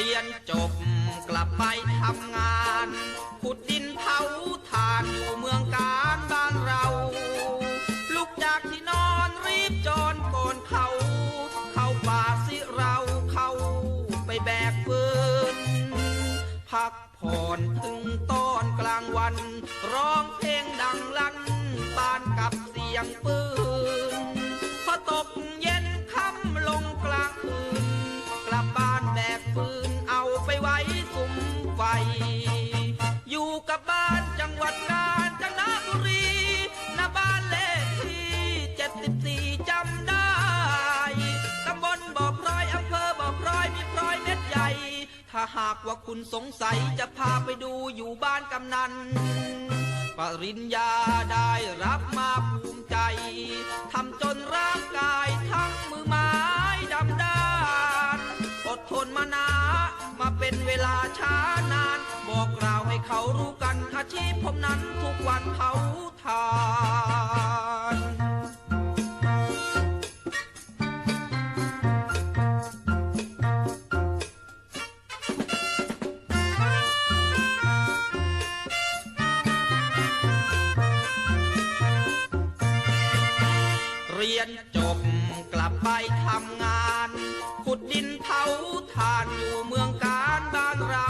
รียนจบกลับไปทำงาน ขุดดินเผาถ่านอยู่เมืองการบ้านเรา ลุกจากที่นอนรีบจอนก่อนเขา เข้าป่าสิเราเข้าไปแบกฟืน พักผ่อนถึงตอนกลางวัน ร้องเพลงดังลั่นปานกับเสียงปืน ถ้าหากว่าคุณสงสัยจะพาไปดูอยู่บ้านกำนัน ปริญญาได้รับมาภูมิใจ ทำจนร่างกายทั้งมือไม้ดำด้านอดทนมานามาเป็นเวลาช้านาน บอกกล่าวให้เขารู้กันอาชีพผมนั้นทุกวันเผ เรียนจบกลับไปทำงาน ขุดดินเผาถ่านอยู่เมืองการบ้านเรา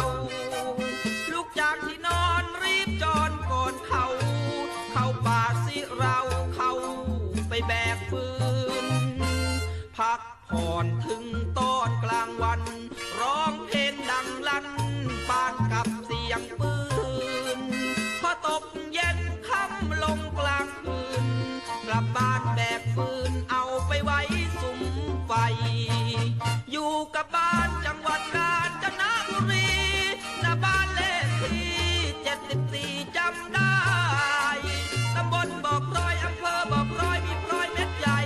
ลุกจากที่นอนรีบจอนก่อนเขา เข้าป่าสิเราเข้าไปแบกฟืน พักผ่อนถึงตอนกลางวันร้อ ว้สุมไฟ อยู่กับบ้านจังหวัดกาญจนบุรีหน้าบ้านเลขที่เจ็ดสิบสี่จำได้ตำบลบ่อพลอยอำเภอบ่อพลอยมีพลอยเม็ดใหญ่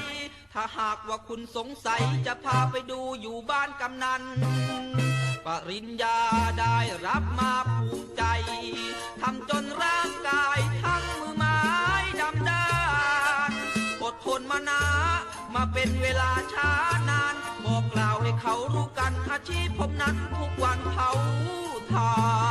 ถ้าหากว่าคุณสงสัยจะพาไปดูอยู่บ้านกำนัน ปริญญาได้รับมาภู มาเป็นเวลาช้านาน บอกกล่าวให้เขารู้กันอาชีพผมนั้นทุกวันเผาทาน